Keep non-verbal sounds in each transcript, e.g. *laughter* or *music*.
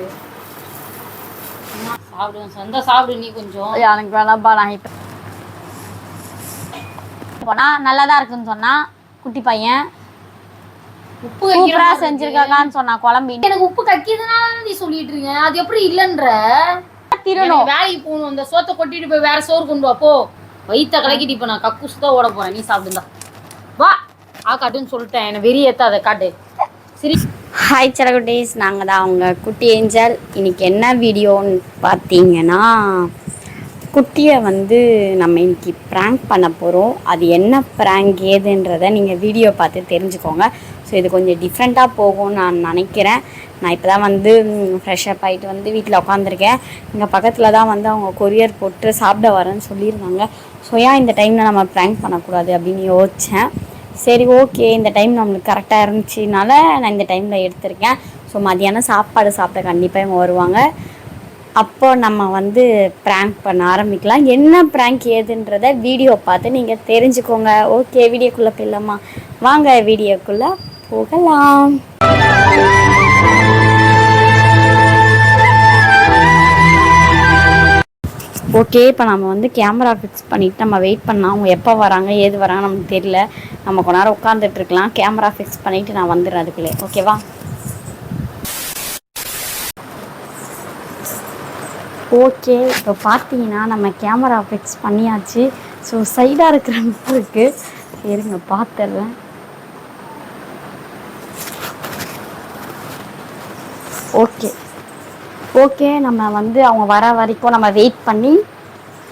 இருக்கு சாப்பிடு சந்தா சாப்பிடு நீ கொஞ்சம். எனக்கு வேணாம்ப்பா நான் இப்போ போனா நல்லா தான் இருக்குன்னு சொன்னா குட்டி பையன் உப்பு சூப்பரா இருக்கு. செஞ்சிருக்கான்னு சொன்னா குழம்பு. எனக்கு உப்பு கக்கிதுனால நீ சொல்லிட்டு இருக்கீங்க அது எப்படி இல்லன்ற? திருணும் வேலைக்கு போகணும் அந்த சோத்தை கொட்டிட்டு போய் வேற சோறு கொண்டு வா போ. கலக்கிட்டு இப்ப நான் கக்கூஸ் தான் ஓட போறேன். நீ சாப்பிடுந்தா. வா. ஆ காட்டுன்னு சொல்லிட்டேன். என்ன வெறி ஏத்த அதை காட்டு. சரி ஹாய் சரகுட்டீஸ் நாங்கள் தான் அவங்க குட்டி ஏஞ்சல். இன்னைக்கு என்ன வீடியோன்னு பார்த்தீங்கன்னா குட்டியை வந்து நம்ம இன்னைக்கு ப்ராங்க் பண்ண போகிறோம் அது என்ன ப்ராங்க் ஏதுன்றதை நீங்கள் வீடியோ பார்த்து தெரிஞ்சுக்கோங்க. ஸோ இது கொஞ்சம் டிஃப்ரெண்ட்டாக போகும்னு நான் நினைக்கிறேன். நான் இப்போ தான் வந்து ஃப்ரெஷ்அப் ஆகிட்டு வந்து வீட்டில் உட்காந்துருக்கேன் இங்கே பக்கத்தில் தான் வந்து அவங்க கொரியர் போட்டு சாப்பிட வரேன்னு சொல்லியிருந்தாங்க. ஸோ ஏன் இந்த டைமில் நம்ம ப்ராங்க் பண்ணக்கூடாது அப்படின்னு யோசித்தேன் சரி ஓகே இந்த டைம் நம்மளுக்கு கரெக்டாக இருந்துச்சுனால நான் இந்த டைமில் எடுத்திருக்கேன். ஸோ மதியானம் சாப்பாடு சாப்பிட கண்டிப்பாக இவங்க வருவாங்க. அப்போ நம்ம வந்து ப்ராங்க் பண்ண ஆரம்பிக்கலாம். என்ன ப்ராங்க் ஏதுன்றத வீடியோ பார்த்து நீங்கள் தெரிஞ்சுக்கோங்க. ஓகே வீடியோக்குள்ளே போயிடலாமா? வாங்க வீடியோக்குள்ளே போகலாம். ஓகே இப்போ நம்ம வந்து கேமரா ஃபிக்ஸ் பண்ணிவிட்டு நம்ம வெயிட் பண்ணால் அவங்க எப்போ வராங்க ஏது வராங்க நமக்கு தெரியல. நம்ம கொஞ்ச நேரம் உட்காந்துட்டு இருக்கலாம். கேமரா ஃபிக்ஸ் பண்ணிவிட்டு நான் வந்துடுறேன் அதுக்குள்ளே. ஓகேவா ஓகே இப்போ பார்த்தீங்கன்னா நம்ம கேமரா ஃபிக்ஸ் பண்ணியாச்சு. ஸோ சைடாக இருக்கிற இருக்குது இருங்க பார்த்துடுறேன் ஓகே ஓகே நம்ம வந்து அவங்க வர வரைக்கும் நம்ம வெயிட் பண்ணி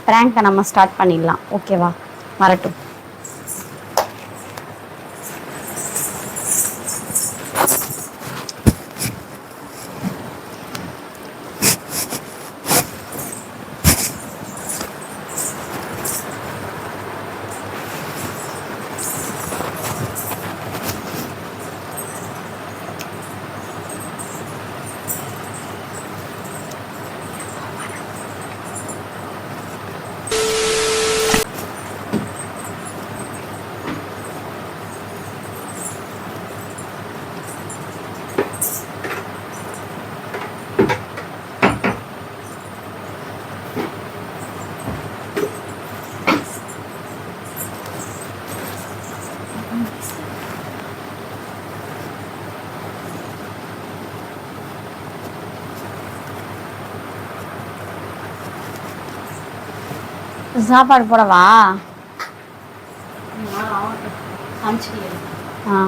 ப்ராங்கை நம்ம ஸ்டார்ட் பண்ணிடலாம். ஓகேவா வரட்டும். சாப்பாடு போடவா? ஆ.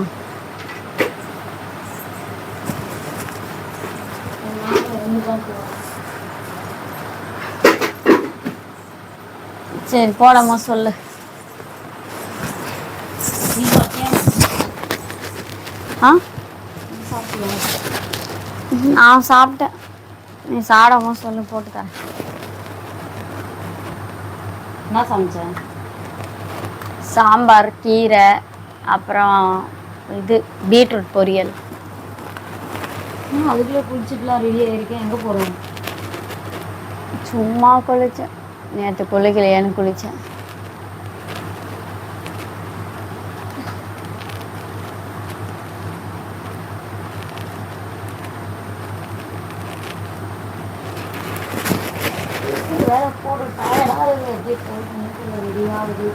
சரி போடமா சொல்லு. ஆ? நான் சாப்பிட்டேன். நீ சாப்பிடாம சொல்லு போட்டு தரேன் என்ன சமைச்சேன் சாம்பார் கீரை அப்புறம் இது பீட்ரூட் பொரியல். அதுக்குள்ளே குளிச்சுட்டுலாம் ரெடி ஆயிருக்கேன். எங்கே போகிறோம் சும்மா குளித்தேன் நேற்று குளிக்கலையான்னு குளித்தேன் வேலை போடுற டயர்டாக இருக்குது அப்படியே போயிட்டு ரெடி ஆகுது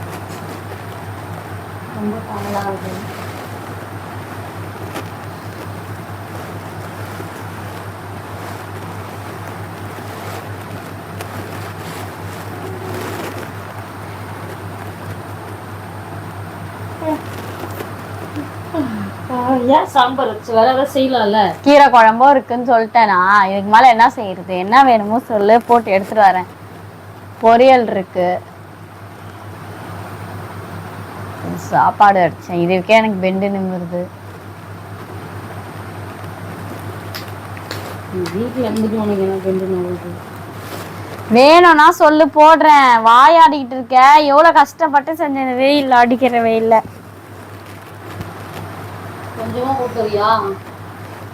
ரொம்ப ஏன் சாம்பார் வச்சு வேற ஏதாவது செய்யலாம்ல? கீரை குழம்பும் இருக்குன்னு சொல்லிட்டேனா இதுக்கு மேலே என்ன செய்யறது? என்ன வேணுமோ சொல்லு போட்டு எடுத்துட்டு வரேன். பொரியல் இருக்கு. சாப்பாடு அடிச்சேன். இதுக்கே எனக்கு பெண்டு நிமிருது. வீட்டில் இருந்துட்டு உனக்கு என்ன பெண்டு நோவுது வேணும்னா சொல்லு போடுறேன். வாயாடிக்கிட்டு இருக்க. எவ்வளோ கஷ்டப்பட்டு செஞ்சேன். வெயில் அடிக்கிற வெயில்ல.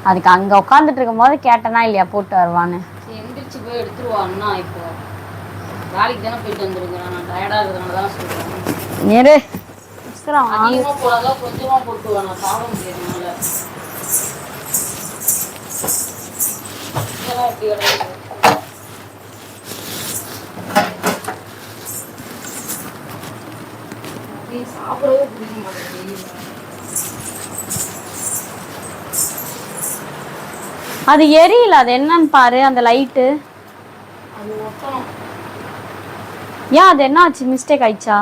அதுக்கு அங்கே உட்காந்துட்டு இருக்கும் போது கேட்டனா இல்லையா போட்டு வருவான்னு. எந்திரிச்சு போய் எடுத்துருவா அண்ணா இப்போ. வேலைக்கு தானே போயிட்டு வந்துருக்கிறேன் நான் டயர்டாக இருக்கிறதுனால தான் சொல்கிறேன் இரு உஸ்திரம் வாங்கு. அதிகமாக போடாதான் கொஞ்சமாக போட்டுவா நான் சாப்பிட முடியாதனால இதெல்லாம் எப்படி கிடக்குது? அப்படியே சாப்பிடவே பிடிக்க மாட்டேங்குது. அது எரியல. அது என்னன்னு பாரு அந்த லைட்டு ஏன் அது என்ன ஆச்சு? மிஸ்டேக் ஆயிடுச்சா?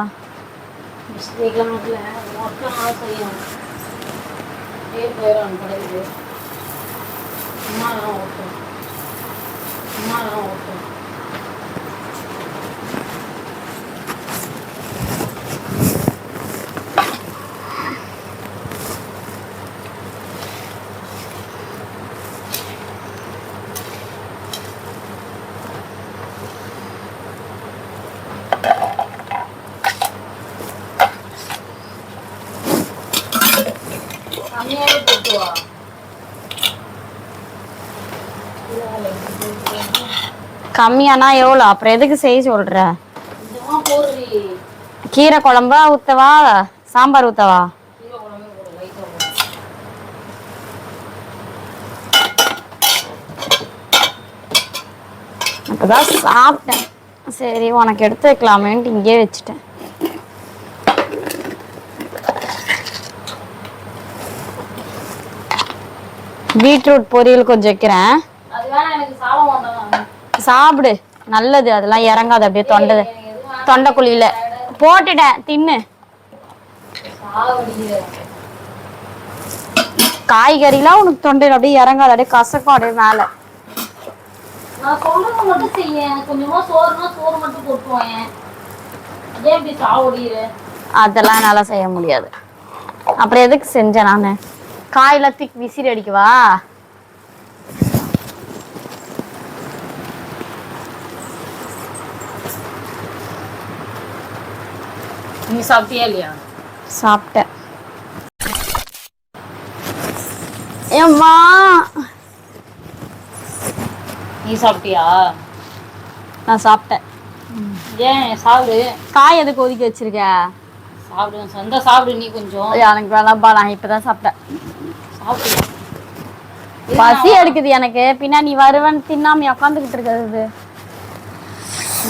மிஸ்டேக்லாம் இல்லை அது ஒட்டணும் செய்யும் பேர் போயிடும் கிடைக்குது சும்மா தான் ஓட்டும் கம்மியானா எவ்வளோ அப்புறம் எதுக்கு செய்ய சொல்ற? கீரை குழம்பா ஊத்தவா? சாம்பார் ஊத்தவா? அப்பதான் சாப்பிட்டேன். சரி உனக்கு எடுத்து வைக்கலாமேன்ட்டு இங்கேயே வச்சுட்டேன். பீட்ரூட் பொரியல் கொஞ்சம் வைக்கிறேன். சாப்பிடு. நல்லது அதெல்லாம் இறங்காது அப்படியே தொண்டை எதுவும் தொண்டைக்குழியில. போட்டுட்டேன் தின்னு. காய்கறிலாம் உனக்கு தொண்டையில் அப்படியே இறங்காது அப்படியே கசக்கும் அப்படியே மேலே. நான் சொல்றது மட்டும் செய்ய எனக்கு கொஞ்சமா சோறுனா சோறு மட்டும் போட்டுருவேன். ஏன் இப்படி சாவடிக்கிற? அதெல்லாம் என்னால் செய்ய முடியாது. அப்புறம் எதுக்கு செஞ்சேன் நான்? காயெல்லாம் தூக்கி விசிறி அடிக்கவா? நீ சாப்பிட்டியா இல்லையா? சாப்பிட்டேன். ஏம்மா? நீ சாப்பிட்டியா? நான் சாப்பிட்டேன். ஏன் சாப்பிடு. காய் எதுக்கு ஒதுக்கி வச்சிருக்க? சாப்பிடு சொந்த சாப்பிடு நீ கொஞ்சம். எனக்கு வேணாம்ப்பா நான் இப்பதான் சாப்பிட்டேன். சாப்பிடு. பசி எடுக்குது எனக்கு. பின்னா நீ வருவன்னு தின்னாம உட்காந்துக்கிட்டு இருக்கிறது.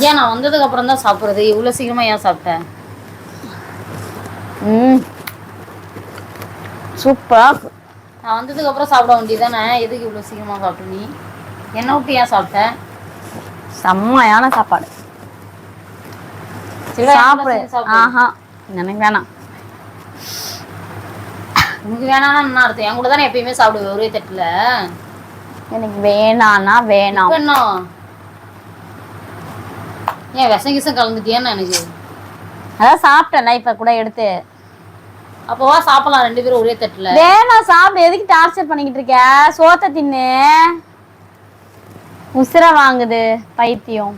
ஏன் நான் வந்ததுக்கு அப்புறம் தான் சாப்பிடுறது? இவ்வளவு சீக்கிரமா ஏன் சாப்பிட்டேன் ம். சூப்பரா. இருக்கு. நான் வந்ததுக்கு அப்புறம் சாப்பிட வேண்டியதானே எதுக்கு இவ்வளவு சீக்கிரமா சாப்பிட்ட நீ? என்ன விட்டு ஏன் சாப்பிட்ட? செம்மையான சாப்பாடு. சாப்பிடு. ஆஹா. எனக்கு வேணாம். உனக்கு வேணாம்னா என்ன அர்த்தம்? என் கூட தானே எப்பயுமே சாப்பிடுவேன் ஒரே தட்டுல. எனக்கு வேணான்னா வேணாம். என்ன? ஏன் விஷம் கிசம் கலந்துட்டியான்னு எனக்கு அதான் சாப்பிட்டேன்ல இப்ப கூட எடுத்து. அப்போவா சாப்பிடலாம் ரெண்டு பேரும் ஒரே தட்டுல. வேணாம் சாப்பிடு எதுக்கு டார்ச்சர் பண்ணிக்கிட்டு இருக்க? சோத்த தின்னு. உசுர வாங்குது பைத்தியம்.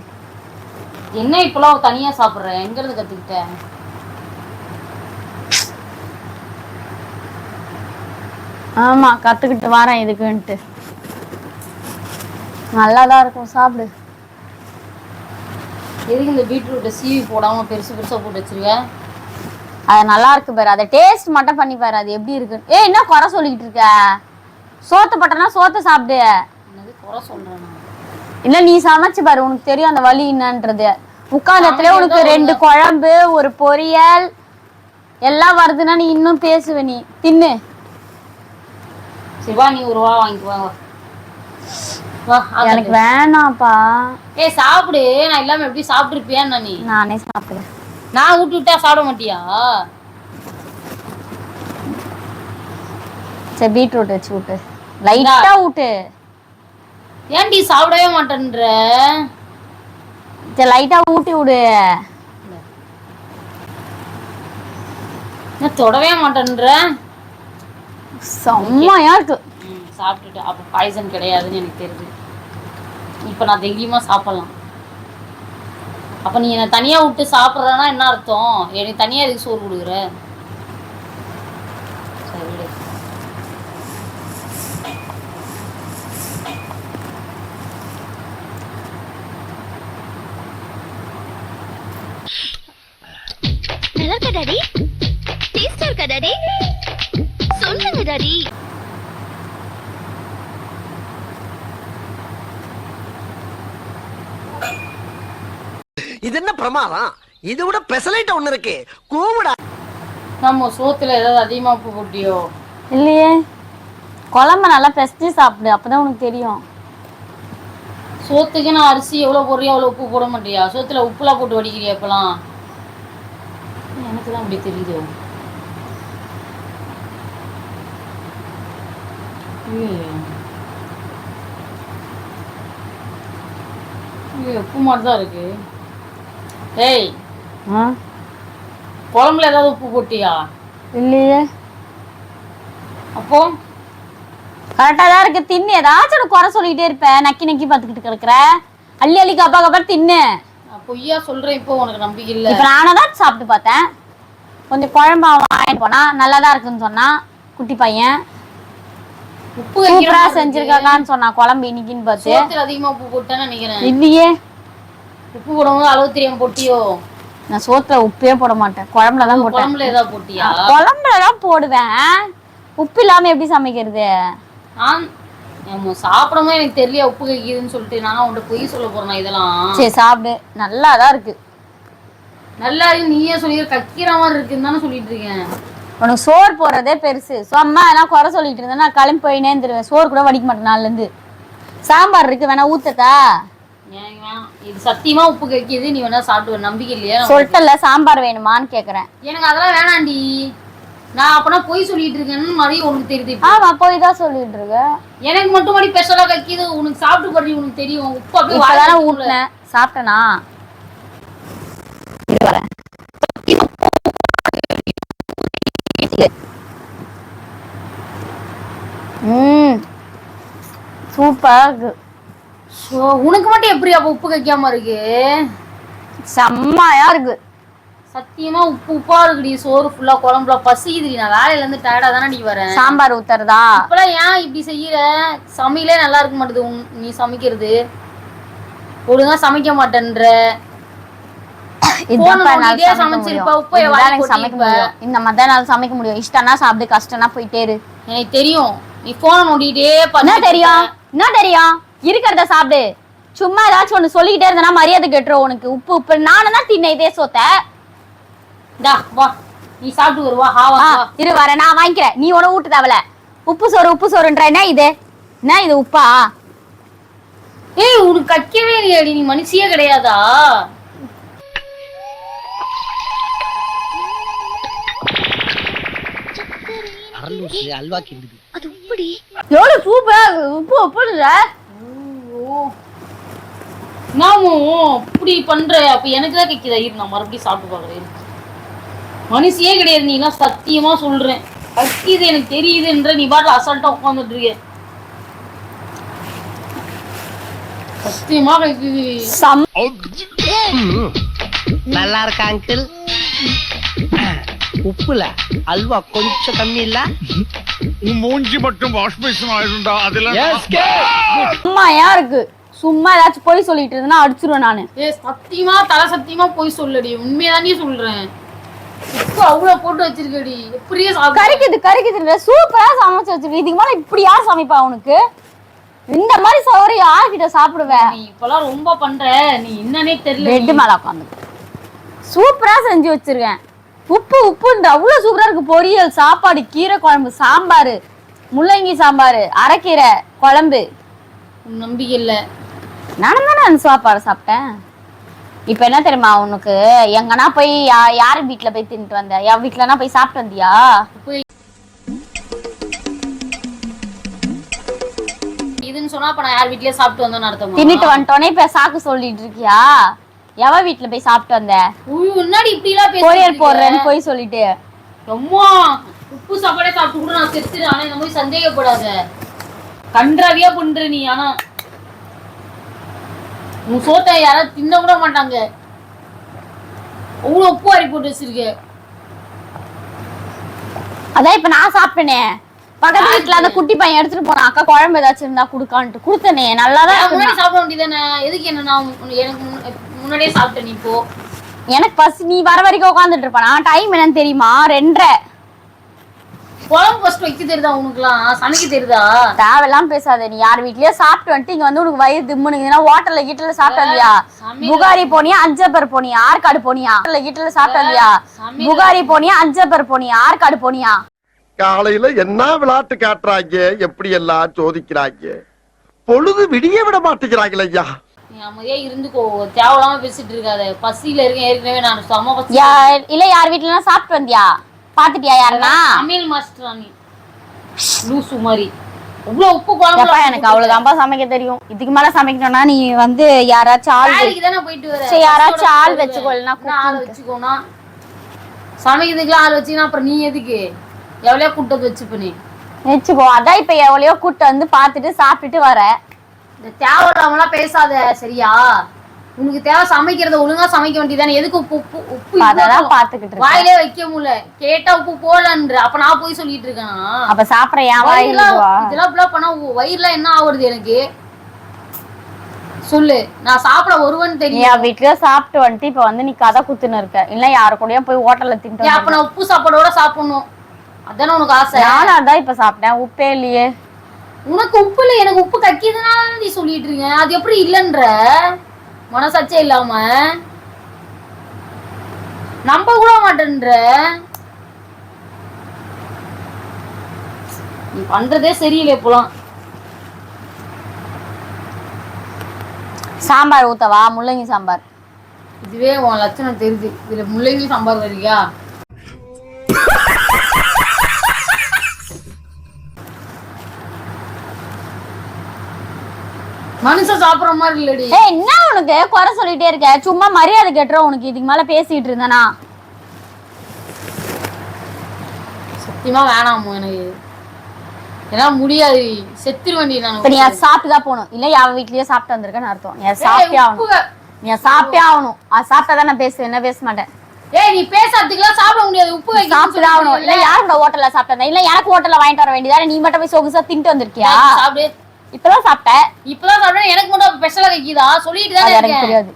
என்ன இப்பெல்லாம் தனியா சாப்பிடுற? எங்க இருந்து கத்துக்கிட்ட? ஆமா கத்துக்கிட்டு வரேன் இதுக்குன்ட்டு. நல்லாதான் இருக்கும் சாப்பிடு. எதுக்கு இந்த பீட்ரூட்டை சீவி போடாம பெருசு பெருசா போட்டு வச்சிருக்க? அது நல்லா இருக்கு பாரு. அதை டேஸ்ட் மட்டும் பண்ணி பாரு. அது எப்படி இருக்கு? ஏய் என்ன குறை சொல்லிக்கிட்டு இருக்க? சோத்து பட்டனா சோத்தை சாப்பிடு. என்னது குறை சொல்றேன்? நான் இல்ல நீ சமைச்சு பாரு. உனக்கு தெரியும் அந்த வலி என்னன்றது. உட்கார்ந்த இடத்துல உனக்கு ரெண்டு குழம்பு ஒரு பொரியல் எல்லாம் வருதுன்னா நீ இன்னும் பேசுவ நீ. தின்னு. சிவா நீ ஒரு வா வாங்கிட்டு வா வா. வா. எனக்கு வேணாப்பா ஏய் சாப்பிடு. நான் இல்லாம எப்படி சாப்பிட்டுருப்பியான்னு நீ. நானே சாப்பிடுறேன். நான் ஊட்டி விட்டா சாப்பிட மாட்டியா? சரி பீட்ரூட் வச்சு விட்டு லைட்டா விட்டு ஏன்டி சாப்பிடவே மாட்டேன்ற? சரி லைட்டா ஊட்டி விடு. நான் தொடவே மாட்டேன்ற? செம்மையா இருக்கு. சாப்பிட்டுட்டு. அப்போ பாய்சன் கிடையாதுன்னு எனக்கு தெரியுது. இப்போ நான் தைரியமாக சாப்பிட்லாம். அப்போ நீ என்னை தனியாக விட்டு சாப்பிட்றேன்னா என்ன அர்த்தம்? எனக்கு தனியாக எதுக்கு சோறு கொடுக்குற? சரி நல்லா இருக்கா டாடி? டேஸ்டா இருக்கா டாடி? சொல்லுங்க டாடி. இது என்ன பிரமாதம்? இது விட பெசலைட் ஒண்ணு இருக்கு. கூவுடா. நம்ம சோத்துல ஏதாவது அதிகமா உப்பு போட்டியோ? இல்லையே. குழம்ப நல்லா பெஸ்ட்டு சாப்பிடு அப்பதான் உனக்கு தெரியும். சோத்துக்கு நான் அரிசி எவ்வளோ போடுறியோ அவ்வளோ உப்பு போட மாட்டியா? சோத்துல உப்புலாம் போட்டு வடிக்கிறியா இப்பெல்லாம்? எனக்கு தான் அப்படி தெரியுது. உப்பு மாதிரி தான் இருக்கு. ஆ? குழம்புல ஏதாவது உப்பு போட்டியா? இல்லையே. அப்போ? கரெக்டாக தான் இருக்கு. தின்னு. ஏதாச்சும் குறை சொல்லிட்டே இருப்பேன் நக்கி நக்கி பார்த்துக்கிட்டு கிடக்குற. அள்ளி அள்ளி கப்பா கப்பா தின்னு. நான் பொய்யா சொல்றேன் இப்போ உனக்கு நம்பிக்கை இல்லை. இப்போ நானும் தான் சாப்பிட்டு பார்த்தேன். கொஞ்சம் குழம்பா வாங்கிட்டு போனா நல்லா தான் இருக்குன்னு சொன்னா குட்டி பையன். உப்பு. செஞ்சிருக்காங்கன்னு சொன்னான். குழம்பு இன்னைக்குன்னு பார்த்து. அதிகமா உப்பு போட்டேன்னு நினைக்கிறேன். இல்லையே. உப்பு போடும்போது அளவு தெரியாம போட்டியோ? நான் சோத்துல உப்பே போட மாட்டேன். குழம்புல தான் போட்டேன். குழம்புல ஏதாவது போட்டியா? குழம்புல தான் போடுவேன். உப்பு இல்லாம எப்படி சமைக்கிறது? சாப்பிடும்போது எனக்கு தெரியல உப்பு கைக்குதுன்னு சொல்லிட்டு? நான் உன்கிட்ட பொய் சொல்ல போறேன் இதெல்லாம். சரி சாப்பிடு. நல்லா தான் இருக்கு. நல்லா இருக்கு. நீயே சொல்லி கக்கிற மாதிரி இருக்குன்னு தானே சொல்லிட்டு இருக்கேன். உனக்கு சோறு போடுறதே பெருசு. ஸோ அம்மா குறை சொல்லிட்டு இருந்தேன் நான் கிளம்பி போயினே இருந்துருவேன் சோறு கூட வடிக்க மாட்டேன் நாள்ல இருந்து. சாம்பார் இருக்கு. வேணா ஊத்தட்டா. இது சத்தியமா உப்பு கைக்குது நீ வேணா சாப்பிட்டு நம்பிக்கை இல்லையா? சொல்லிட்டல சாம்பார் வேணுமான்னு கேக்குறேன். எனக்கு அதெல்லாம் வேணாண்டி. நான் அப்பனா பொய் சொல்லிட்டு இருக்கேன்னு மாதிரி உனக்கு தெரியுது. ஆமா போய் தான் சொல்லிட்டு இருக்க. எனக்கு மட்டும் மாதிரி ஸ்பெஷலா கக்கிது உனக்கு சாப்பிட்டு படி உனக்கு தெரியும். உப்பு அப்படியே வாயில ஊட்டினேன் சாப்பிட்டனா? ம் சூப்பரா இருக்கு. ஷோ, உனக்கு மட்டும் எப்படி அப்ப உப்பு கைக்காம இருக்கு? செம்மையா இருக்கு. சத்தியமா உப்பு உப்பா இருக்குடி. சோறு ஃபுல்லா குழம்புல பசிக்குதுடி. நான் வேலையில இருந்து டயர்டா தானே நீ வரேன். சாம்பார் ஊத்துறதா? இப்பெல்லாம் ஏன் இப்படி செய்யற? சமையலே நல்லா இருக்க மாட்டேது. நீ சமைக்கிறது. ஒழுங்கா சமைக்க மாட்டேன்ற. இந்த மாதிரி என்னால சமைக்க முடியும். இஷ்டம்னா சாப்பிடு கஷ்டம்னா போயிட்டே இரு. எனக்கு தெரியும். நீ போன நோண்டிட்டே என்ன பார்த்துட்டு தெரியும் என்ன தெரியும்? இருக்கிறத சாப்பிடு. சும்மா ஏதாச்சும் ஒண்ணு சொல்லிக்கிட்டே இருந்தனா மரியாதை கெட்டுரும் உனக்கு. உப்பு உப்பு. நானும் தான் தின்ன இதே சோத்த. டா வா. நீ சாப்பிட்டு வருவா ஹாவா ஆ, வா. இரு வரேன். நான் வாங்கிக்கிறேன். நீ ஒண்ணு ஊட்டு தேவல உப்பு சோறு உப்பு சோறுன்ற என்ன இது? என்ன இது உப்பா? ஏய் உனக்கு கக்கவே இல்லையாடி. நீ மனுஷியே கிடையாதா? அல்வா கிண்டுது அது உப்புடி. எவ்வளவு சூப்பரா. உப்பு உப்புன்ற. நாமும் இப்படி பண்ற? அப்ப எனக்கு தான் கேக்குதா இரு நான் மறுபடியும் சாப்பிட்டு பாக்குறேன் மனுஷியே கிடையாது நீ எல்லாம் சத்தியமா சொல்றேன். கக்கிது எனக்கு தெரியுதுன்ற நீ பாட்டுல அசால்ட்டா உட்காந்துட்டு இருக்க. சத்தியமா கக்கிது. நல்லா இருக்கா அங்கிள் உப்புல அல்வா கொஞ்சம் கம்மி இல்ல உன் மூஞ்சி மட்டும் வாஷ் பேஷன் ஆயிருந்தா அதெல்லாம் செம்மையா இருக்கு? சும்மா ஏதாச்சும் போய் சொல்லிட்டு இருந்தேன்னா அடிச்சிருவேன் நானு. ஏ சத்தியமா தலை சத்தியமா போய் சொல்லடி. உண்மையாதானே சொல்றேன். இப்போ அவ்வளவு போட்டு வச்சிருக்கடி. எப்படியே கறிக்குது கறிக்குது சூப்பரா சமைச்சு வச்சிருக்கு இதுக்கு மேல இப்படி யார் சமைப்பா உனக்கு? இந்த மாதிரி சோறு யார்கிட்ட சாப்பிடுவேன் நீ இப்பெல்லாம் ரொம்ப பண்ற. நீ என்னன்னே தெரியல பெட் மேல உட்காந்து சூப்பரா செஞ்சு வச்சிருக்கேன். உப்பு உப்புன்ற அவ்வளவு சூப்பரா இருக்கு. பொரியல் சாப்பாடு கீரை குழம்பு சாம்பார் முள்ளங்கி சாம்பார் அரைக்கீரை குழம்பு. நம்பிக்கை இல்ல. நானும் தானே அந்த சாப்பாடு சாப்பிட்டேன். இப்போ என்ன தெரியுமா உனக்கு? எங்கன்னா போய் யா யார் வீட்ல போய் தின்னுட்டு வந்த? என் வீட்லனா போய் சாப்பிட்டு வந்தியா? இதுன்னு சொன்னா அப்ப நான் யார் வீட்லயே சாப்பிட்டு வந்தேன்னு அர்த்தமா? தின்னுட்டு வந்துட்டோன்னே இப்ப சாக்கு சொல்லிட்டு இருக்கியா? எவ வீட்ல போய் சாப்பிட்டு வந்த? முன்னாடி இப்படி எல்லாம்? போடுறேன்னு போய் சொல்லிட்டு. அம்மா உப்பு சாப்பாடே சாப்பிட்டு கூட நான் செத்துறேன் ஆனா இந்த மாதிரி சந்தேகப்படாத. கன்றாவியா பண்ற நீ ஆனா. உன் சோத்தை யாராவது தின்ன கூட மாட்டாங்க. அவ்வளவு உப்பு வாரி போட்டு வச்சிருக்க. அதான் இப்ப நான் சாப்பிட்டேனே. பக்கத்து வீட்டுல அந்த குட்டி பையன் எடுத்துட்டு போனான் அக்கா குழம்பு ஏதாச்சும் இருந்தா குடுக்கான்ட்டு. கொடுத்தனே நல்லாதான். சாப்பிட வேண்டியதானே எதுக்கு என்ன நான் எனக்கு முன்னாடியே சாப்பிட்டேன் நீ இப்போ எனக்கு பசி நீ வர வரைக்கும் உட்காந்துட்டு இருப்பானா டைம் என்னன்னு தெரியுமா? ரெண்டரை. குழம்பு ஃபர்ஸ்ட் வைக்க தெரியுதா உனக்குலாம்? சமைக்க தெரியுதா? தேவையெல்லாம் பேசாத. நீ யார் வீட்லயோ சாப்பிட்டு வந்துட்டு இங்க வந்து உனக்கு வயிறு திம்முனுங்கன்னா ஹோட்டல்ல கீட்டல சாப்பிட்டு வந்தியா? சமையல் புகாரி போனியா? அஞ்சப்பர் போனியா? ஆற்காடு போனியா? ஹோட்டல்ல கீட்டல சாப்பிட்டு வந்தியா? சமையல் புகாரி போனியா? அஞ்சப்பர் போனியா? ஆற்காடு போனியா? காலையில என்ன விளையாட்டு காட்டுறாங்க? எப்படி எல்லாம் சோதிக்கிறாங்க? பொழுது விடிய விட மாட்டேங்கிறாங்களே ஐயா. நீ அமைதியா இருந்துக்கோ. தேவையில்லாம பேசிட்டு இருக்காத. பசியில இருக்கேன் ஏற்கனவே நான் செம பசி. இல்ல யார் வீட்ல சாப்பிட்டு வந்தியா? பாத்துட்டியா யாருன்னா? சமையல் மாஸ்டர் நீ. லூசு மாதிரி. இவ்வளவு உப்பு குழம்பு எனக்கு அவ்வளவுதான்ப்பா சமைக்க தெரியும். இதுக்கு மேல சமைக்கணும்னா நீ வந்து யாராச்சும் ஆள் வேலைக்கு தானே போயிட்டு வர. சரி, யாராச்சும் ஆள் போயிட்டு வச்சுக்கோ, இல்லைன்னா வர. என்ன ஆள் வச்சுக்கோனா? சமைக்கிறதுக்குலாம் ஆள் வச்சீங்கன்னா அப்புறம் நீ எதுக்கு? எவ்வளோ கூட்டத்தை வச்சுப்ப நீ? வச்சுக்கோ. அதான் இப்ப எவ்வளையோ கூட்டு வந்து பாத்துட்டு சாப்பிட்டுட்டு வர. இந்த தேவையில்லாமலாம் பேசாத சரியா? உனக்கு தேவை சமைக்கிறத ஒழுங்கா சமைக்க வேண்டியதானே எதுக்கு உப்பு உப்பு உப்பு அதெல்லாம்? பாத்துக்கிட்டு வாயிலே வைக்க முடியல. கேட்டா உப்பு போடலன்ற. அப்ப நான் போய் சொல்லிட்டு இருக்கேனா? அப்ப சாப்பிட ஏன்? இதெல்லாம் இப்படிலாம் பண்ணா வயிறுலாம் என்ன ஆகுறது எனக்கு? சொல்லு. நான் சாப்பிட வருவேன்னு நீ தெரியும். என் வீட்லயே சாப்பிட்டு வந்துட்டு இப்ப வந்து நீ கதை குத்துன்னு இருக்க. இல்ல யாரு கூடயும் போய் ஹோட்டல்ல தின்ட்டு அப்ப நான் உப்பு சாப்பாடோட சாப்பிடணும்? அதானே உனக்கு ஆசை. நானும் அதான் இப்ப சாப்பிட்டேன். உப்பே இல்லையே. உனக்கு உப்பு இல்லை எனக்கு உப்பு கக்கியதுனால நீ சொல்லிட்டு இருக்க? அது எப்படி இல்லைன்ற? மனசாச்சே இல்லாம. நம்ப கூட மாட்டேன்ற. நீ பண்றதே சரியில்லை இப்போலாம் சாம்பார் ஊத்தவா? முள்ளங்கி சாம்பார். இதுவே உன் லட்சணம் தெரியுது. இதுல முள்ளங்கி சாம்பார் வரியா? மனுஷன் சாப்பிடுற மாதிரி இல்லடி. ஏய் என்ன உனக்கு? குறை சொல்லிட்டே இருக்க. சும்மா மரியாதை கேட்டுற உனக்கு. இதுக்கு மேல பேசிட்டு இருந்தனா? சத்தியமா வேணாமோ எனக்கு. ஏன்னா முடியாது. செத்துரு வண்டி நான் இப்ப நீ அதை சாப்பிட்டு தான் போகணும். இல்ல அவ வீட்லயே சாப்பிட்டு வந்திருக்கேன்னு அர்த்தம். நீ அதை சாப்பிட்டே ஆகணும். நீ அதை சாப்பிட்டே ஆகணும். அது சாப்பிட்டா தான் நான் பேசுவேன். என்ன பேச மாட்டேன்? ஏய் நீ பேசாததுக்குலாம் சாப்பிட முடியாது. உப்பு வைக்க சாப்பிட்டு ஆகணும். இல்ல யார் கூட ஹோட்டல்ல சாப்பிட்டா இல்ல எனக்கு ஹோட்டல்ல வாங்கிட்டு வர வேண்டியதானே நீ மட்டும் போய் சொகுசா தின்ட்டு வந்திருக்கியா? சாப்பிடு. இப்பதான் சாப்பிட்டேன். இப்பதான் சாப்பிட்டா எனக்கு மட்டும் ஸ்பெஷலா வைக்கிதா சொல்லிட்டு தானே எனக்கு தெரியாது.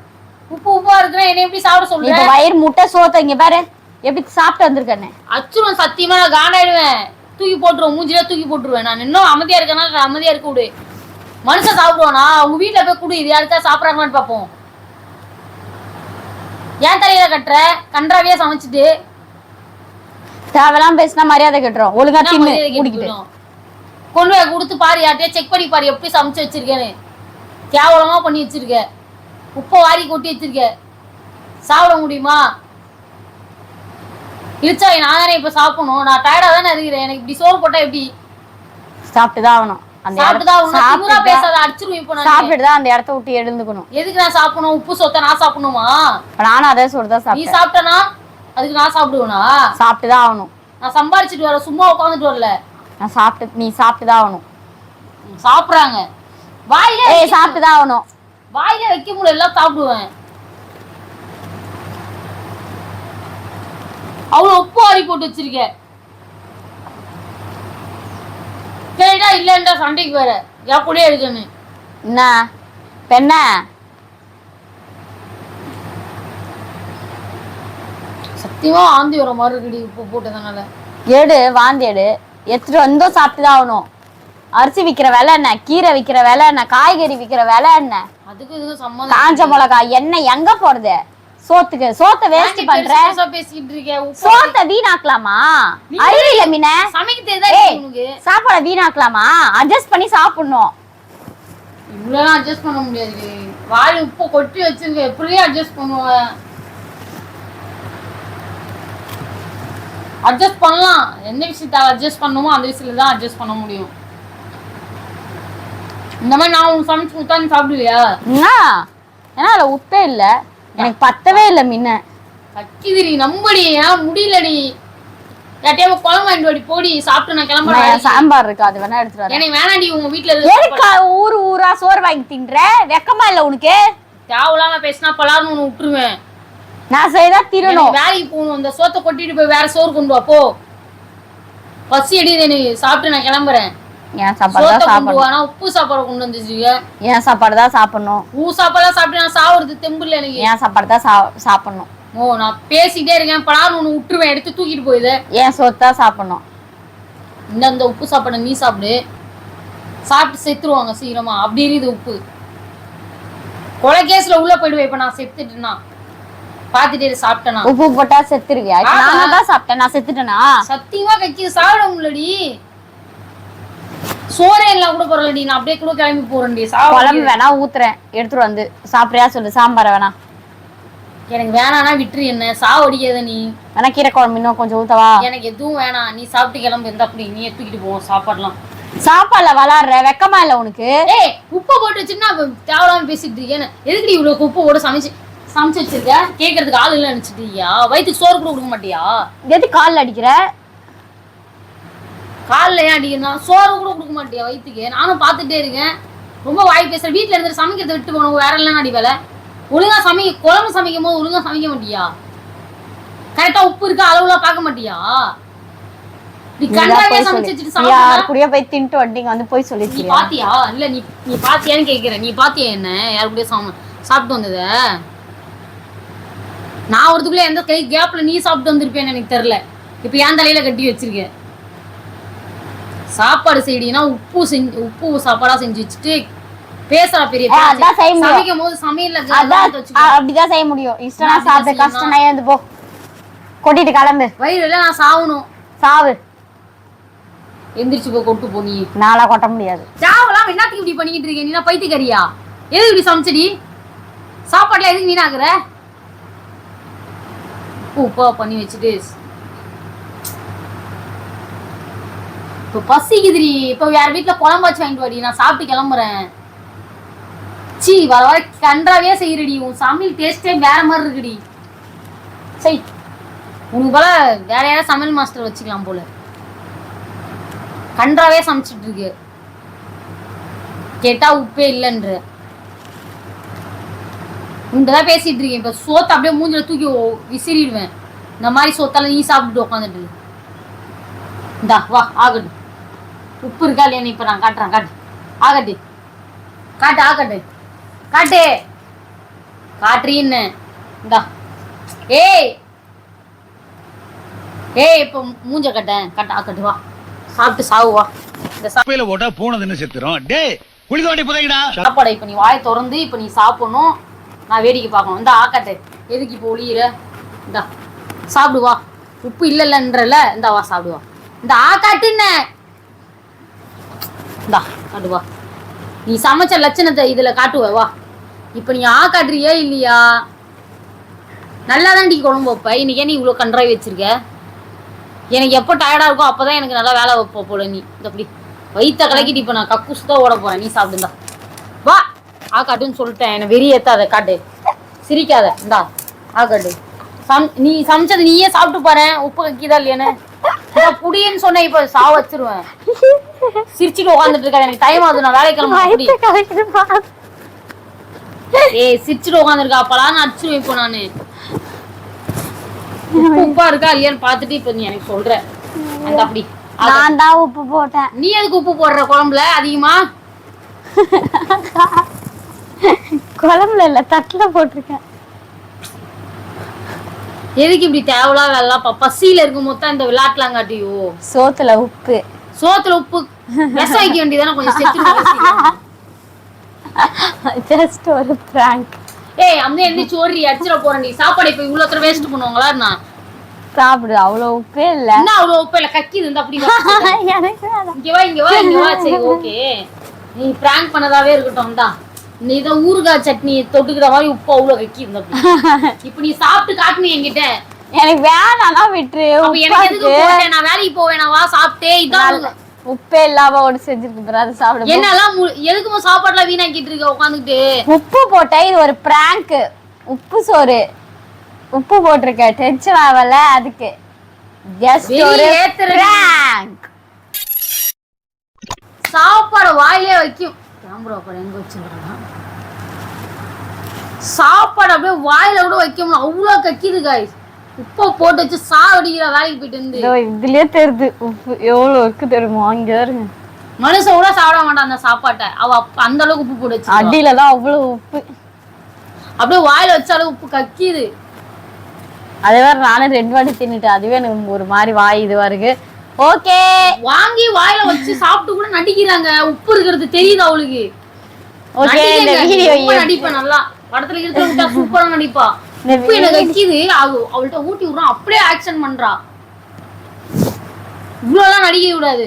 உப்பு உப்பா இருக்குன்னா என்ன எப்படி சாப்பிட நீ சொல்ற? இப்ப வயிறு முட்டை சோத்த இங்க பாரு. எப்படி சாப்பிட்டு வந்திருக்கேன்னு. அச்சுருவன் சத்தியமா நான் காண்டாயிடுவேன் தூக்கி போட்டுருவேன் மூஞ்சில தூக்கி போட்டுருவேன். நான் இன்னும் அமைதியா இருக்கேன்னா அமைதியா இருக்க விடு. மனுஷன் சாப்பிடுவானா? உங்க வீட்ல போய் குடு இது யாருக்கா சாப்பிடறாங்கன்னு பாப்போம். ஏன் தலையில கட்டுற? கன்றாவியா சமைச்சிட்டு. தேவையெல்லாம் பேசினா மரியாதை கட்டுறோம். ஒழுங்கா தின்னு குடிக்கிட்டு? கொண்டு போய் கொடுத்து பாரு யார்கிட்டயே செக் பண்ணி பாரு எப்படி சமைச்சு வச்சிருக்கேன்னு. கேவலமா பண்ணி வச்சிருக்க. உப்பை வாரி கொட்டி வச்சிருக்க. சாப்பிட முடியுமா? இழுச்சா நான் தானே இப்ப சாப்பிடணும். நான் டயர்டா தானே இருக்கிறேன். எனக்கு இப்படி சோறு போட்டா எப்படி? சாப்பிட்டு தான் ஆகணும். அந்த இடத்த- விட்டு எழுந்துக்கணும். எதுக்கு நான் சாப்பிடணும்? உப்பு சொத்த நான் சாப்பிடணுமா? நானும் அதே சொல்லிட்டு தான் நீ சாப்பிட்டேன். சாப்பிட்டனா? அதுக்கு நான் சாப்பிடுவேனா? சாப்பிட்டு தான் ஆகணும். நான் சம்பாரிச்சிட்டு வர சும்மா உட்காந்துட்டு வரல. நான் சாப்பிட்டு நீ சாப்பிட்டு தான் ஆகணும் சாப்பிடுறாங்க. வாயிலே ஏய் சாப்பிட்டு தான் ஆகணும். வாயில வைக்க முடியல எல்லாம் சாப்பிடுவேன். அவ்வளவு உப்பு வாரி போட்டு வச்சிருக்க. கேட்டா இல்லைன்றா சண்டைக்கு வேற. என் கூடயே இருக்குன்னு. என்ன? என்ன? சத்தியமா ஆந்தி வர மாதிரி இருக்குடி உப்பு போட்டதுனால. எடு வாந்தி எடு. எடுத்துட்டு வந்தோம் சாப்பிட்டு தான் ஆகணும். அரிசி விக்கிற விலை என்ன? கீரை விக்கிற விலை என்ன? காய்கறி விக்கிற விலை என்ன? அதுக்கு இதுக்கு சம்மந்தம் காஞ்ச மிளகா என்ன எங்க போறது சோத்துக்கு சோத்தை வேஸ்ட் பண்ற? பெருசு பெருசா பேசிக்கிட்டு இருக்க உப்பு சோத்தை வீணாக்கலாமா? அறிவு இல்ல மீன? சமைக்க சாப்பாடை வீணாக்கலாமா? அட்ஜஸ்ட் பண்ணி சாப்பிடணும். இவ்வளவு அட்ஜஸ்ட் பண்ண முடியாது வாய் உப்பு கொட்டி வச்சிருக்க எப்படியே அட்ஜஸ்ட் பண்ணுவேன் அட்ஜஸ்ட் பண்ணலாம். எந்த விஷயத்த அட்ஜஸ்ட் பண்ணணுமோ அந்த விஷயத்துல தான் அட்ஜஸ்ட் பண்ண முடியும். இந்த மாதிரி நான் உனக்கு சமைச்சு கொடுத்தா நீ சாப்பிடுவியா? ஏன்னா அதுல உப்பே இல்ல. எனக்கு பத்தவே இல்ல முன்ன. கக்கிதிரி நம்படி. ஏன் முடியலடி. யார்ட்டையாவது குழம்பு வாங்கிட்டு வாடி போடி. சாப்பிட்டு நான் கிளம்புறேன். சாம்பார் இருக்கு அது வேணா எடுத்துட்டு வரேன். எனக்கு வேணாடி உங்க வீட்டுல இருக்கு ஊரு ஊரா சோறு வாங்கி தின்ற? வெக்கமா இல்ல உனக்கு? தேவையில்லாம பேசினா பலாருன்னு ஒன்று விட்டுருவேன். நான் செய்தா திருணும். வேலைக்கு போகணும். இந்த சோத்தை கொட்டிட்டு போய் வேற சோறு கொண்டு வா போ. பசி அடியுது எனக்கு சாப்பிட்டு நான் கிளம்புறேன். என் சாப்பாடு தான் சாப்பிடணும்? உப்பு சாப்பாடு கொண்டு வந்துச்சுங்க. என் சாப்பாடு தான் சாப்பிடணும்? ஊ சாப்பாடுலாம் சாப்பிட்டு நான் சாவுறது தெம்பு இல்லை எனக்கு. என் சாப்பாடு தான் சாப்பிடணும்? ஓ நான் பேசிக்கிட்டே இருக்கேன். பலான்னு ஒன்று விட்டுருவேன் எடுத்து தூக்கிட்டு போயிது என் சோத்து சாப்பிடணும்? இந்த அந்த உப்பு சாப்பாடு நீ சாப்பிடு. சாப்பிட்டு செத்துருவாங்க சீக்கிரமா. அப்படி இருக்குது உப்பு. கொலை கேஸ்ல உள்ள போயிடுவேன். இப்ப நான் செத்துட்டேன்னா. பாத்துட்டு சாப்பிட்டேனா உப்பு போட்டா செத்துருவியா. நாங்க தான் சாப்பிட்டேன். நான் செத்துட்டேனா? சத்தியமா கக்கி சாப்பிட முடியலடி. சோறே எல்லாம் கூட பரவாயில்லடி. நான் அப்படியே கூட கிளம்பி போறேன்டி. குழம்பு வேணா ஊத்துறேன். எடுத்துட்டு வந்து. சாப்பிடுறியா சொல்லு. சாம்பார் வேணா. எனக்கு வேணாம்னா விட்டுரு என்ன. சாவடிக்காத நீ. வேணா கீரை குழம்பு இன்னும் கொஞ்சம் ஊத்தவா எனக்கு எதுவும் வேணாம். நீ சாப்பிட்டு கிளம்பு. எந்த அப்படி நீ தூக்கிட்டு போவோம் சாப்பாடுலாம். சாப்பாடுல விளாடுற வெக்கமா இல்ல உனக்கு? ஏய் உப்பு போட்டு வச்சுன்னா தேவையில்லாம பேசிட்டு இருக்கேன் எதுக்குடி இவ்வளவு உப்பு போட்டு சமைச்சு சமைச்சு வச்சிருக்க? கேட்கறதுக்கு ஆள் இல்லை நினைச்சிட்டு இருக்கியா வயிற்றுக்கு சோறு கூட கொடுக்க மாட்டியா? எது கால்ல அடிக்கிற? காலில் ஏன் அடிக்கணும் சோறு கூட கொடுக்க மாட்டியா வயிற்றுக்கு நானும் பார்த்துட்டே இருக்கேன். ரொம்ப வாய் பேசுறேன் வீட்டில் இருந்து சமைக்கிறத விட்டு போனவங்க வேற எல்லாம் அடி வேலை. ஒழுங்கா சமைக்க குழம்பு சமைக்கும் போது ஒழுங்கா சமைக்க மாட்டியா? கரெக்டா உப்பு இருக்கா? அளவுலாம் பார்க்க மாட்டியா? நீ கண்டாவே சமைச்சு சொல்லி. வச்சுட்டு சாப்பிட்டா போய் தின்ட்டு வண்டிங்க வந்து போய் நீ சொல்லிச்சியா பாத்தியா? இல்ல நீ நீ பாத்தியான்னு கேக்குறேன் நீ பாத்தியா என்ன? யாரு கூட சாப்பிட்டு வந்தத? நான் ஒருத்துக்குள்ள எந்த கை கேப்ல நீ சாப்பிட்டு வந்திருப்பேன்னு எனக்கு தெரியல. இப்ப என் தலையில கட்டி வச்சிருக்க சாப்பாடு செய்டினா உப்பு செஞ்சு உப்பு சாப்பாடா செஞ்சு வச்சுட்டு பேசுறா பெரிய அதான் செய்ய முடியும். சமைக்கும் போது சமையல்ல. அ- அப்படிதான் செய்ய முடியும். இஷ்டம்னா கஷ்டம் ஏந்து போ. கொட்டிட்டு கிளம்பு. வயிறுல நான் சாவணும். சாவு. எந்திரிச்சு போய் கொட்டு போ நீ. நாளா கொட்ட முடியாது. சாவலாம் என்னத்துக்கு இப்படி பண்ணிக்கிட்டு இருக்க நீ பைத்தியக்காரியா? எதுக்கு இப்படி சமைச்சடி? சாப்பாடுல எதுக்கு வீணாக்குற? உப்பா பண்ணி வச்சுட்டு இப்போ பசிக்குதுடி. இப்போ வேற வீட்டில் குழம்பு வச்சு வாங்கிட்டு வாடி. நான் சாப்பிட்டு கிளம்புறேன். சி வர வர கன்றாவே செய்யறடி. உன் சமையல் டேஸ்டே வேற மாதிரி இருக்குடி. சரி உனக்கு போல வேற யாராவது சமையல் மாஸ்டர் வச்சுக்கலாம் போல. கன்றாவே சமைச்சிட்டு இருக்கு. கேட்டா உப்பே இல்லைன்ற. உன்கிட்டதான் பேசிட்டு இருக்கேன். இப்ப சோத்தை அப்படியே மூஞ்சில தூக்கி விசிறிடுவேன். இந்த மாதிரி சோத்தெல்லாம் நீ சாப்பிட்டுட்டு உட்காந்துட்டு. இந்தா வா ஆகட்டு உப்பு இருக்கா இல்லையா? இப்ப நான் காட்டுறேன் காட்டு. ஆகட்டு. காட்டு ஆகட்டு. காட்டு. காட்டுறீன்னு இந்தா. ஏய்! ஏய் இப்ப மூஞ்ச கட்டேன். கட்ட ஆக்கட்டு வா. சாப்பிட்டு சாவு வா. இந்த சா- குப்பையில போட்டா பூனது என்ன செத்துரும். டேய் குழி தோண்டி புதைங்கடா சாப்பாடை இப்ப நீ வாயை திறந்து இப்ப நீ சாப்பிடணும். நான் வேடிக்கை பார்க்கணும். இந்த ஆக்காட்டு. எதுக்கு இப்போ ஒளியிற? இந்தா சாப்பிடு வா. உப்பு இல்லைல்லன்றல இந்தா வா சாப்பிடுவா இந்த ஆக்காட்டுன்னு இந்தா காட்டு வா. நீ சமைச்ச லட்சணத்தை இதில் காட்டுவ வா. இப்போ நீ ஆ காட்டுறியா இல்லையா? நல்லா தான் குழம்பு வைப்ப. இன்னைக்கு நீ இவ்வளோ கன்றாய் வச்சிருக்க? எனக்கு எப்போ டயர்டாக இருக்கோ அப்போ தான் எனக்கு நல்லா வேலை வைப்ப போல நீ. இந்த அப்படி வயிற்ற கலக்கிட்டு இப்போ நான் கக்கூஸ் தான் ஓட போகிறேன் நீ சாப்பிடுந்தா வா. ஆ காட்டுன்னு சொல்லிட்டேன். என்னை வெறி ஏத்தாத காட்டு. சிரிக்காத. இந்தா ஆ காட்டு சம் நீ சமைச்சது நீயே சாப்பிட்டு பாரு. உப்பு கக்கிதா இல்லையானு புடின்னு சொன்னேன் இப்ப சாவ வச்சிருவேன். சிரிச்சுட்டு உட்காந்துட்டு இருக்காது எனக்கு டைம் ஆகுது. நான் வேலைக்கு கிளம்ப ஏய் சிரிச்சுட்டு உட்காந்துருக்கா அப்பலாம் நான் அடிச்சிருவேன் இப்போ நானு. உப்பு இருக்கா இல்லையான்னு பார்த்துட்டு இப்ப நீ எனக்கு சொல்ற. அந்த அப்படி. நான் தான் உப்பு போட்டேன். நீ எதுக்கு உப்பு போடுற குழம்புல? அதிகமா? *laughs* குழம்புல இல்ல தட்டுல போட்டிருக்கேன். எதுக்கு இப்படி தேவையில்லா வேலை பசியில இருக்கும் மொத்தம் இந்த விளையாட்டுலாங்காட்டியோ சோத்துல உப்பு. சோத்துல உப்பு. விஷம் வைக்க வேண்டியதானே கொஞ்சம் செத்து ஜஸ்ட் ஒரு பிராங்க் ஏய் அந்த எந்திரிச்சு ஓடுறி அடிச்சிட போறேன் நீ. சாப்பாடு இப்ப இவ்வளவு தூரம் வேஸ்ட் பண்ணுவாங்களா நான் சாப்பிடு அவ்வளவு உப்பே இல்ல. என்ன அவ்வளவு உப்பு இல்ல? கக்கிது இந்த அப்படி. எனக்கு. இங்க வா இங்க வா இங்க வா சரி ஓகே நீ பிராங்க் பண்ணதாவே இருக்கட்டும் தான் நீ இதை ஊறுகாய் சட்னி தொட்டுக்கிற மாதிரி உப்பு அவ்வளவு கக்கி இருந்த இப்ப நீ சாப்பிட்டு காட்டுனீ என்கிட்ட. எனக்கு வேணாம்னா விட்டுரு அப்ப உப்பா எனக்கு எதுக்கு நான் வேலைக்கு போவேன்? வா சாப்பிட்டே இதான் உப்பே இல்லாம ஒன்று செஞ்சிருக்கு அதை சாப்பிடு. என்னெல்லாம் மு- எதுக்குமா சாப்பாடுலாம் வீணாக்கிட்டு இருக்க? உட்காந்துக்கிட்டு. உப்பு போட்டேன் இது ஒரு பிராங்க் உப்பு சோறு. உப்பு போட்டிருக்க டென்ஷன் ஆகல அதுக்கு. ஜஸ்ட் ஒரு. பிராங்க் சாப்பாடு வாயிலே வைக்கும். கேமரா பாரு எங்க வச்சிருக்காங்க சாப்பாடு அப்படியே வாயில கூட வைக்க முடியல. அவ்வளோ கக்கிது காய்ஸ் உப்பை போட்டு வச்சு சாவடிக்கிற வேலைக்கு போயிட்டு இதோ இதுலயே தெரியுது. உப்பு எவ்வளவு இருக்கு தெரியுமா? இங்க இருங்க மனுஷன் கூட சாப்பிட மாட்டான் அந்த சாப்பாட்டை. அவ அந்த அளவுக்கு உப்பு போட்டு வச்சு அடியில தான் அவ்வளவு உப்பு. அப்படியே வாயில வச்சாலும் உப்பு கக்கிது. அதே வேற நானும் ரெண்டு வாட்டி தின்னுட்டேன். அதுவே எனக்கு ஒரு மாதிரி வாய் இதுவா இருக்கு ஓகே. வாங்கி வாயில வச்சு சாப்பிட்டு கூட நடிக்கிறாங்க. உப்பு இருக்கிறது தெரியுது அவளுக்கு. ஓகே இந்த நடிகங்க. வீடியோ ரொம்ப நடிப்பா நல்லா. படத்துல இருக்கிற விட்டா சூப்பரா நடிப்பா. உப்பு எனக்கு வைக்கிது அவ அவள்கிட்ட ஊட்டி விடுறான். அப்படியே ஆக்ஷன் பண்றா. இவ்வளவுலாம் நடிக்க கூடாது.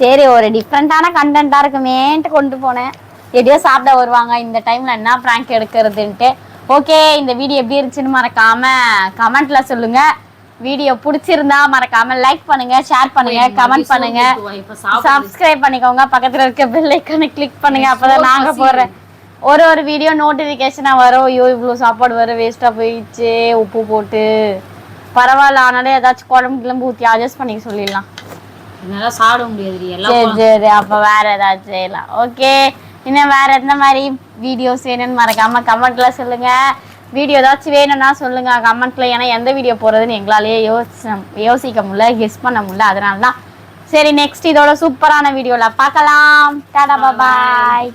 சரி ஒரு டிஃப்ரெண்டான கண்டென்ட்டா இருக்குமேன்ட்டு கொண்டு போனேன். எப்படியோ சாப்பிட வருவாங்க. இந்த டைம்ல என்ன ப்ராங்க் எடுக்கிறதுன்ட்டு. ஓகே இந்த வீடியோ எப்படி இருந்துச்சுன்னு மறக்காம கமெண்ட்ல சொல்லுங்க. வீடியோ பிடிச்சிருந்தா மறக்காம லைக் பண்ணுங்க ஷேர் பண்ணுங்க கமெண்ட் பண்ணுங்க. சப்ஸ்கிரைப் பண்ணிக்கோங்க. பக்கத்துல இருக்க பெல் ஐக்கானை கிளிக் பண்ணுங்க. அப்பதான் நாங்க போடுற ஒரு ஒரு வீடியோ நோட்டிபிகேஷனா வரும். ஐயோ இவ்வளவு சாப்பாடு வர வேஸ்டா போயிடுச்சு. உப்பு போட்டு. பரவாயில்ல ஆனாலும் ஏதாச்சும் குழம்பு கிளம்பு ஊத்தி அட்ஜஸ்ட் பண்ணி சொல்லிடலாம். சாப்பிட முடியாது சரி சரி அப்ப வேற ஏதாச்சும் செய்யலாம். ஓகே இன்னும் வேற எந்த மாதிரி வீடியோஸ் வேணும்னு மறக்காம கமெண்ட்ல சொல்லுங்க. வீடியோ ஏதாச்சும் வேணும்னா சொல்லுங்க. கமெண்ட்ல ஏன்னா எந்த வீடியோ போறதுன்னு எங்களாலேயே யோசி யோசிக்க முடியல கெஸ் பண்ண முடியல. அதனால தான் சரி நெக்ஸ்ட் இதோட சூப்பரான வீடியோல பார்க்கலாம். டாடா பாய்